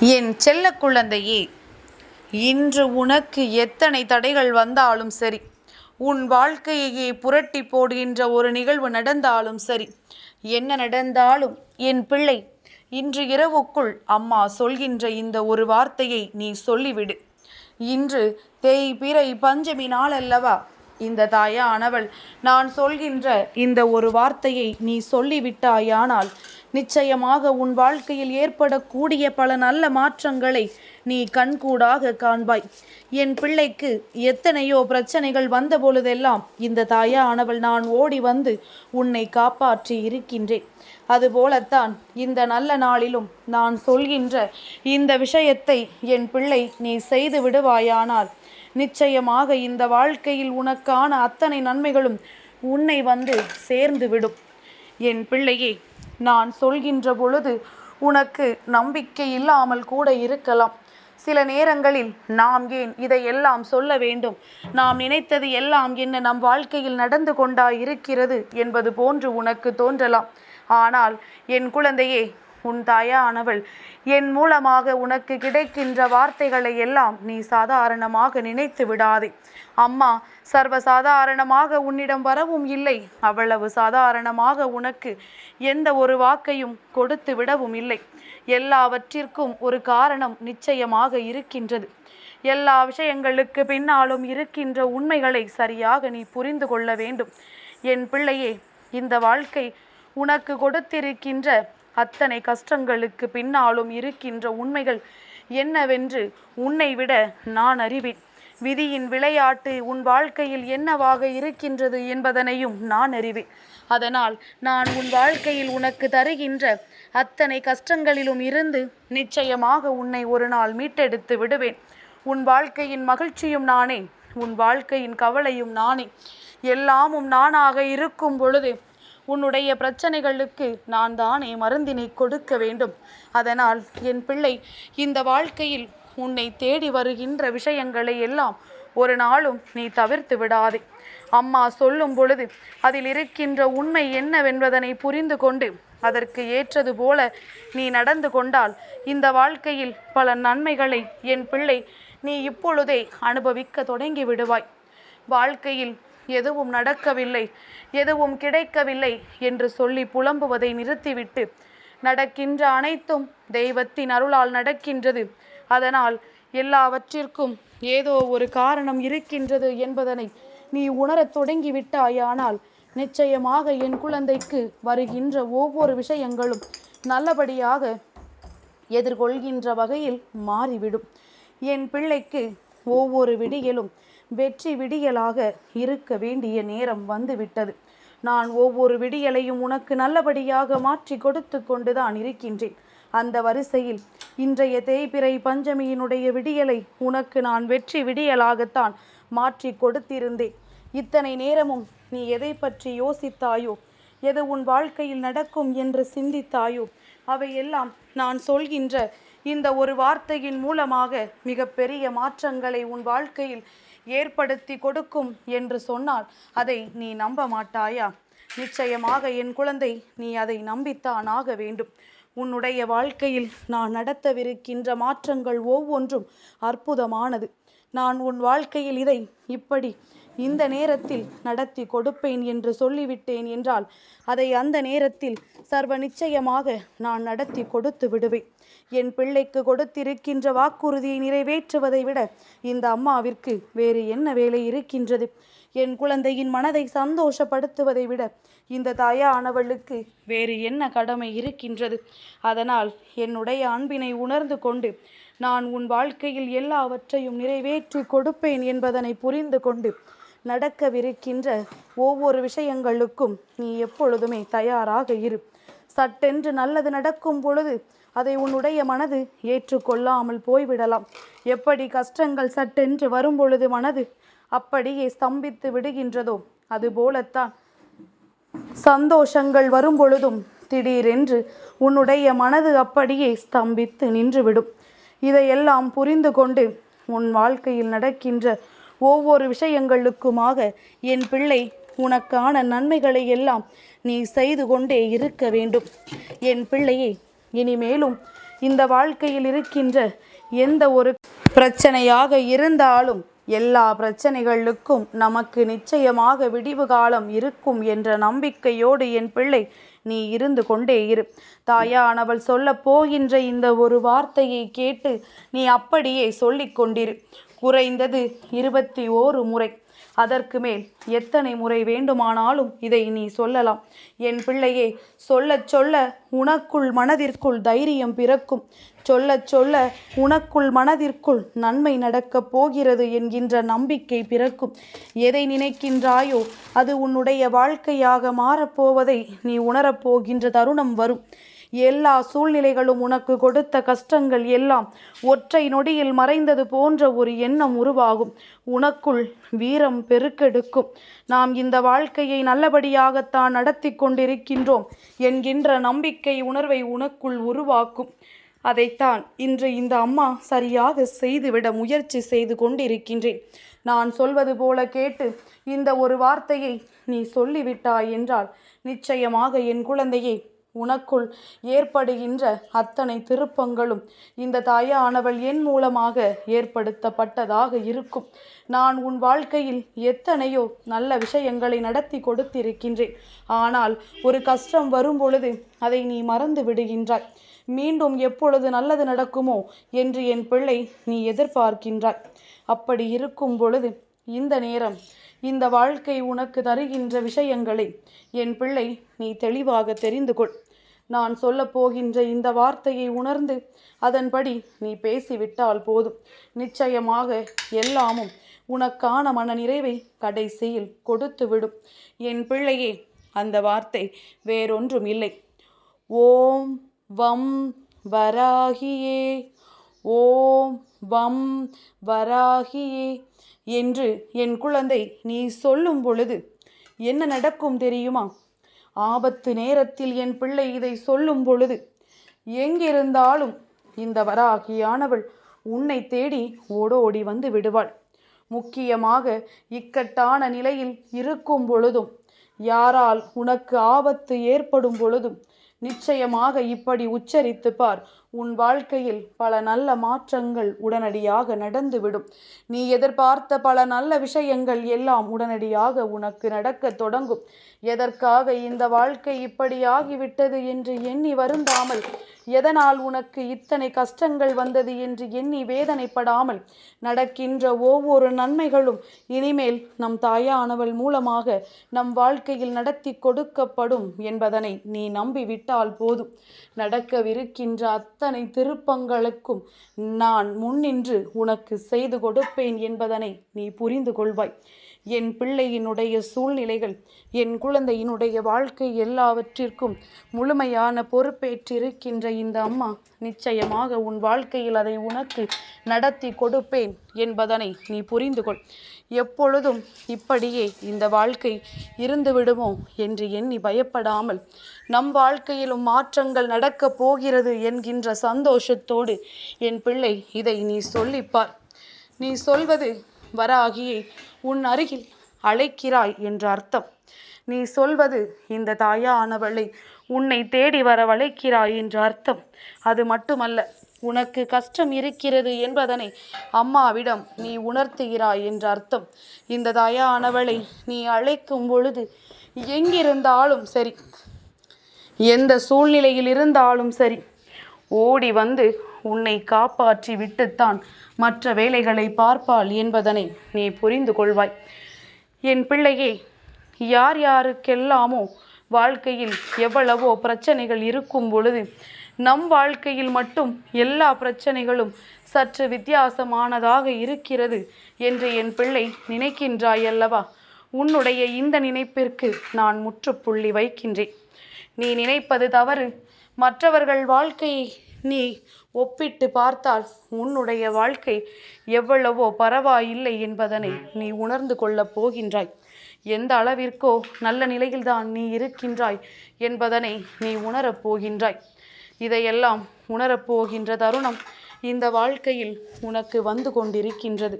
என் செல்ல குழந்தையே இன்று உனக்கு எத்தனை தடைகள் வந்தாலும் சரி உன் வாழ்க்கையையே புரட்டி போடுகின்ற ஒரு நிகழ்வு நடந்தாலும் சரி என்ன நடந்தாலும் என் பிள்ளை இன்று இரவுக்குள் அம்மா சொல்கின்ற இந்த ஒரு வார்த்தையை நீ சொல்லிவிடு. இன்று தேய் பிறை பஞ்சமி நாள் அல்லவா இந்த தாயானவள் நான் சொல்கின்ற இந்த ஒரு வார்த்தையை நீ சொல்லிவிட்டாயானால் நிச்சயமாக உன் வாழ்க்கையில் ஏற்படக்கூடிய பல நல்ல மாற்றங்களை நீ கண்கூடாக காண்பாய். என் பிள்ளைக்கு எத்தனையோ பிரச்சனைகள் வந்த பொழுதெல்லாம் இந்த தாயானவள் நான் ஓடி வந்து உன்னை காப்பாற்றி இருக்கின்றேன். அதுபோலத்தான் இந்த நல்ல நாளிலும் நான் சொல்கின்ற இந்த விஷயத்தை என் பிள்ளை நீ செய்து விடுவாயானால் நிச்சயமாக இந்த வாழ்க்கையில் உனக்கான அத்தனை நன்மைகளும் உன்னை வந்து சேர்ந்து விடும். என் பிள்ளையை நான் சொல்கின்ற பொழுது உனக்கு நம்பிக்கை இல்லாமல் கூட இருக்கலாம். சில நேரங்களில் நாம் ஏன் இதையெல்லாம் சொல்ல வேண்டும்? நாம் நினைத்தது எல்லாம் என்ன நம் வாழ்க்கையில் நடந்து கொண்டா இருக்கிறது என்பது போன்று உனக்கு தோன்றலாம். ஆனால் என் குழந்தையே உன் தாயானவள் என் மூலமாக உனக்கு கிடைக்கின்ற வார்த்தைகளை எல்லாம் நீ சாதாரணமாக நினைத்து விடாதே. அம்மா சர்வசாதாரணமாக உன்னிடம் வரவும் இல்லை. அவ்வளவு சாதாரணமாக உனக்கு எந்த ஒரு வாக்கையும் கொடுத்து விடவும் இல்லை. எல்லாவற்றிற்கும் ஒரு காரணம் நிச்சயமாக இருக்கின்றது. எல்லா விஷயங்களுக்கு பின்னாலும் இருக்கின்ற உண்மைகளை சரியாக நீ புரிந்து கொள்ள வேண்டும். என் பிள்ளையே இந்த வாழ்க்கை உனக்கு கொடுத்திருக்கின்ற அத்தனை கஷ்டங்களுக்கு பின்னாலும் இருக்கின்ற உண்மைகள் என்னவென்று உன்னை விட நான் அறிவேன். விதியின் விளையாட்டு உன் வாழ்க்கையில் என்னவாக இருக்கின்றது என்பதனையும் நான் அறிவேன். அதனால் நான் உன் வாழ்க்கையில் உனக்கு தருகின்ற அத்தனை கஷ்டங்களிலும் இருந்து நிச்சயமாக உன்னை ஒரு நாள் மீட்டெடுத்து விடுவேன். உன் வாழ்க்கையின் மகிழ்ச்சியும் நானே உன் வாழ்க்கையின் கவலையும் நானே. எல்லாமும் நானாக இருக்கும் பொழுது உன்னுடைய பிரச்சனைகளுக்கு நான் தானே மருந்தினை கொடுக்க வேண்டும். அதனால் என் பிள்ளை இந்த வாழ்க்கையில் உன்னை தேடி வருகின்ற விஷயங்களை எல்லாம் ஒரு நாளும் நீ தவிர்த்து விடாதே. அம்மா சொல்லும் பொழுது அதில் இருக்கின்ற உண்மை என்னவென்பதனை புரிந்து கொண்டு அதற்கு ஏற்றது போல நீ நடந்து கொண்டால் இந்த வாழ்க்கையில் பல நன்மைகளை என் பிள்ளை நீ இப்பொழுதே அனுபவிக்க தொடங்கி விடுவாய். வாழ்க்கையில் எதுவும் நடக்கவில்லை எதுவும் கிடைக்கவில்லை என்று சொல்லி புலம்புவதை நிறுத்திவிட்டு நடக்கின்ற அனைத்தும் தெய்வத்தின் அருளால் நடக்கின்றது. அதனால் எல்லாவற்றிற்கும் ஏதோ ஒரு காரணம் இருக்கின்றது என்பதனை நீ உணரத் தொடங்கிவிட்டாயானால் நிச்சயமாக என் குழந்தைக்கு வருகின்ற ஒவ்வொரு விஷயங்களும் நல்லபடியாக எதிர்கொள்கின்ற வகையில் மாறிவிடும். என் பிள்ளைக்கு ஒவ்வொரு விடியலும் வெற்றி விடியலாக இருக்க வேண்டிய நேரம் வந்துவிட்டது. நான் ஒவ்வொரு விடியலையும் உனக்கு நல்லபடியாக மாற்றி கொடுத்து கொண்டுதான் இருக்கின்றேன். அந்த வரிசையில் இன்றைய தேய்பிறை பஞ்சமியினுடைய விடியலை உனக்கு நான் வெற்றி விடியலாகத்தான் மாற்றி கொடுத்திருந்தேன். இத்தனை நேரமும் நீ எதை பற்றி யோசித்தாயோ எது உன் வாழ்க்கையில் நடக்கும் என்று சிந்தித்தாயோ அவையெல்லாம் நான் சொல்கின்ற இந்த ஒரு வார்த்தையின் மூலமாக மிகப்பெரிய மாற்றங்களை உன் வாழ்க்கையில் ஏற்படுத்தி கொடுக்கும் என்று சொன்னால் அதை நீ நம்ப மாட்டாயா? நிச்சயமாக என் குழந்தை நீ அதை நம்பித்தான் ஆக வேண்டும். உன்னுடைய வாழ்க்கையில் நான் நடத்தவிருக்கின்ற மாற்றங்கள் ஒவ்வொன்றும் அற்புதமானது. நான் உன் வாழ்க்கையில் இதை இப்படி இந்த நேரத்தில் நடத்தி கொடுப்பேன் என்று சொல்லிவிட்டேன் என்றால் அதை அந்த நேரத்தில் சர்வ நிச்சயமாக நான் நடத்தி கொடுத்து விடுவேன். என் பிள்ளைக்கு கொடுத்திருக்கின்ற வாக்குறுதியை நிறைவேற்றுவதை விட இந்த அம்மாவிற்கு வேறு என்ன வேலை இருக்கின்றது? என் குழந்தையின் மனதை சந்தோஷப்படுத்துவதை விட இந்த தாயானவளுக்கு வேறு என்ன கடமை இருக்கின்றது? அதனால் என்னுடைய அன்பினை உணர்ந்து கொண்டு நான் உன் வாழ்க்கையில் எல்லாவற்றையும் நிறைவேற்றி கொடுப்பேன் என்பதனை புரிந்து கொண்டு நடக்கவிருக்கின்ற ஒவ்வொரு விஷயங்களுக்கும் நீ எப்பொழுதுமே தயாராக இரு. சட்டென்று நல்லது நடக்கும் பொழுது அதை உன்னுடைய மனது ஏற்றுக்கொள்ளாமல் போய்விடலாம். எப்படி கஷ்டங்கள் சட்டென்று வரும் பொழுது மனது அப்படியே ஸ்தம்பித்து விடுகின்றதோ அதுபோலத்தான் சந்தோஷங்கள் வரும் பொழுதும் திடீரென்று உன்னுடைய மனது அப்படியே ஸ்தம்பித்து நின்றுவிடும். இதையெல்லாம் புரிந்து கொண்டு உன் வாழ்க்கையில் நடக்கின்ற ஒவ்வொரு விஷயங்களுக்குமாக என் பிள்ளை உனக்கான நன்மைகளை எல்லாம் நீ செய்து கொண்டே இருக்க வேண்டும். என் பிள்ளையே இனிமேலும் இந்த வாழ்க்கையில் இருக்கின்ற எந்த ஒரு பிரச்சனையாக இருந்தாலும் எல்லா பிரச்சனைகளுக்கும் நமக்கு நிச்சயமாக விடிவு காலம் இருக்கும் என்ற நம்பிக்கையோடு என் பிள்ளை நீ இருந்து கொண்டே இரு. தாயானவள் சொல்ல போகின்ற இந்த ஒரு வார்த்தையை கேட்டு நீ அப்படியே சொல்லிக் கொண்டிரு. குறைந்தது இருபத்தி ஓரு முறை. அதற்கு மேல் எத்தனை முறை வேண்டுமானாலும் இதை நீ சொல்லலாம். என் பிள்ளையே சொல்லச் சொல்ல உனக்குள் மனதிற்குள் தைரியம் பிறக்கும். சொல்லச் சொல்ல உனக்குள் மனதிற்குள் நன்மை நடக்கப் போகிறது என்கின்ற நம்பிக்கை பிறக்கும். எதை நினைக்கின்றாயோ அது உன்னுடைய வாழ்க்கையாக மாறப்போவதை நீ உணரப்போகின்ற தருணம் வரும். எல்லா சூழ்நிலைகளும் உனக்கு கொடுத்த கஷ்டங்கள் எல்லாம் ஒற்றை நொடியில் மறைந்தது போன்ற ஒரு எண்ணம் உருவாகும். உனக்குள் வீரம் பெருக்கெடுக்கும். நாம் இந்த வாழ்க்கையை நல்லபடியாகத்தான் நடத்தி கொண்டிருக்கின்றோம் என்கின்ற நம்பிக்கை உணர்வை உனக்குள் உருவாக்கும். அதைத்தான் இன்று இந்த அம்மா சரியாக செய்துவிட முயற்சி செய்து கொண்டிருக்கின்றேன். நான் சொல்வது போல கேட்டு இந்த ஒரு வார்த்தையை நீ சொல்லிவிட்டாய் என்றால் நிச்சயமாக என் குழந்தையை உனக்குள் ஏற்படுகின்ற அத்தனை திருப்பங்களும் இந்த தாயானவள் என் மூலமாக ஏற்படுத்தப்பட்டதாக இருக்கும். நான் உன் வாழ்க்கையில் எத்தனையோ நல்ல விஷயங்களை நடத்தி கொடுத்திருக்கின்றேன். ஆனால் ஒரு கஷ்டம் வரும்பொழுது அதை நீ மறந்து விடுகின்றாய். மீண்டும் எப்பொழுது நல்லது நடக்குமோ என்று என் பிள்ளை நீ எதிர்பார்க்கின்றாய். அப்படி இருக்கும் பொழுது இந்த நேரம் இந்த வாழ்க்கை உனக்கு தருகின்ற விஷயங்களை என் பிள்ளை நீ தெளிவாக தெரிந்து கொள். நான் சொல்லப் போகின்ற இந்த வார்த்தையை உணர்ந்து அதன்படி நீ பேசிவிட்டால் போதும். நிச்சயமாக எல்லாமும் உனக்கான மன நிறைவை கடைசியில் கொடுத்துவிடும். என் பிள்ளையே அந்த வார்த்தை வேறொன்றும் இல்லை. ஓம் வம் வராகியே ஓம் வம் வராகியே என்று என் குழந்தை நீ சொல்லும் பொழுது என்ன நடக்கும் தெரியுமா? ஆபத்து நேரத்தில் என் பிள்ளை இதை சொல்லும் பொழுது எங்கிருந்தாலும் இந்த வராகியானவள் உன்னை தேடி ஓடோடி வந்து விடுவாள். முக்கியமாக இக்கட்டான நிலையில் இருக்கும் பொழுதும் யாரால் உனக்கு ஆபத்து ஏற்படும் பொழுதும் நிச்சயமாக இப்படி உச்சரித்து பார் உன் வாழ்க்கையில் பல நல்ல மாற்றங்கள் உடனடியாக நடந்துவிடும். நீ எதிர்பார்த்த பல நல்ல விஷயங்கள் எல்லாம் உடனடியாக உனக்கு நடக்க தொடங்கும். எதற்காக இந்த வாழ்க்கை இப்படி ஆகிவிட்டது என்று எண்ணி வருந்தாமல் எதனால் உனக்கு இத்தனை கஷ்டங்கள் வந்தது என்று எண்ணி வேதனைப்படாமல் நடக்கின்ற ஒவ்வொரு நன்மைகளும் இனிமேல் நம் தாயானவள் மூலமாக நம் வாழ்க்கையில் நடத்தி கொடுக்கப்படும் என்பதனை நீ நம்பிவிட்டால் போதும். நடக்கவிருக்கின்ற அத்தனை திருப்பங்களுக்கும் நான் முன்னின்று உனக்கு செய்து கொடுப்பேன் என்பதனை நீ புரிந்து கொள்வாய். என் பிள்ளையினுடைய சூழ்நிலைகள் என் குழந்தையினுடைய வாழ்க்கை எல்லாவற்றிற்கும் முழுமையான பொறுப்பேற்றிருக்கின்ற இந்த அம்மா நிச்சயமாக உன் வாழ்க்கையில் அதை உனக்கு நடத்தி கொடுப்பேன் என்பதனை நீ புரிந்து கொள். எப்பொழுதும் இப்படியே இந்த வாழ்க்கை இருந்து விடுமோ என்று எண்ணி பயப்படாமல் நம் வாழ்க்கையிலும் மாற்றங்கள் நடக்கப் போகிறது என்கின்ற சந்தோஷத்தோடு என் பிள்ளை இதை நீ சொல்லிப்பார். நீ சொல்வது வராகியை உன் அருகில் அழைக்கிறாய் என்ற அர்த்தம். நீ சொல்வது இந்த தாயானவளை உன்னை தேடி வரவழைக்கிறாய் என்ற அர்த்தம். அது மட்டுமல்ல உனக்கு கஷ்டம் இருக்கிறது என்பதனை அம்மாவிடம் நீ உணர்த்துகிறாய் என்ற அர்த்தம். இந்த தாயானவளை நீ அழைக்கும் பொழுது எங்கிருந்தாலும் சரி எந்த சூழ்நிலையில் இருந்தாலும் சரி ஓடி வந்து உன்னை காப்பாற்றி விட்டுத்தான் மற்ற வேலைகளை பார்ப்பாள் என்பதனை நீ புரிந்து கொள்வாய். என் பிள்ளையே யார் யாருக்கெல்லாமோ வாழ்க்கையில் எவ்வளவோ பிரச்சனைகள் இருக்கும் பொழுது நம் வாழ்க்கையில் மட்டும் எல்லா பிரச்சனைகளும் சற்று வித்தியாசமானதாக இருக்கிறது என்று என் பிள்ளை நினைக்கின்றாய் அல்லவா உன்னுடைய இந்த நினைப்பிற்கு நான் முற்றுப்புள்ளி வைக்கின்றேன். நீ நினைப்பது தவறு. மற்றவர்கள் வாழ்க்கையை நீ ஒப்பிட்டு பார்த்தால் உன்னுடைய வாழ்க்கை எவ்வளவோ பரவாயில்லை என்பதனை நீ உணர்ந்து கொள்ளப் போகின்றாய். எந்த அளவிற்கோ நல்ல நிலையில்தான் நீ இருக்கின்றாய் என்பதனை நீ உணரப் போகின்றாய். இதையெல்லாம் உணரப் போகின்ற தருணம் இந்த வாழ்க்கையில் உனக்கு வந்து கொண்டிருக்கின்றது.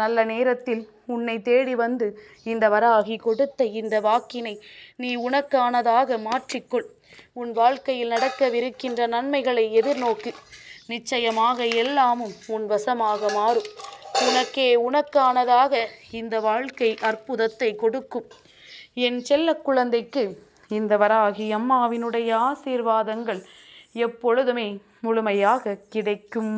நல்ல நேரத்தில் உன்னை தேடி வந்து இந்த வராகி கொடுத்த இந்த வாக்கினை நீ உனக்கானதாக மாற்றிக்கொள். உன் வாழ்க்கையில் நடக்கவிருக்கின்ற நன்மைகளை எதிர்நோக்கு. நிச்சயமாக எல்லாமும் உன் வசமாக மாறும். உனக்கே உனக்கானதாக இந்த வாழ்க்கை அற்புதத்தை கொடுக்கும். என் செல்ல குழந்தைக்கு இந்த வராகி அம்மாவினுடைய ஆசீர்வாதங்கள் எப்பொழுதுமே முழுமையாக கிடைக்கும்.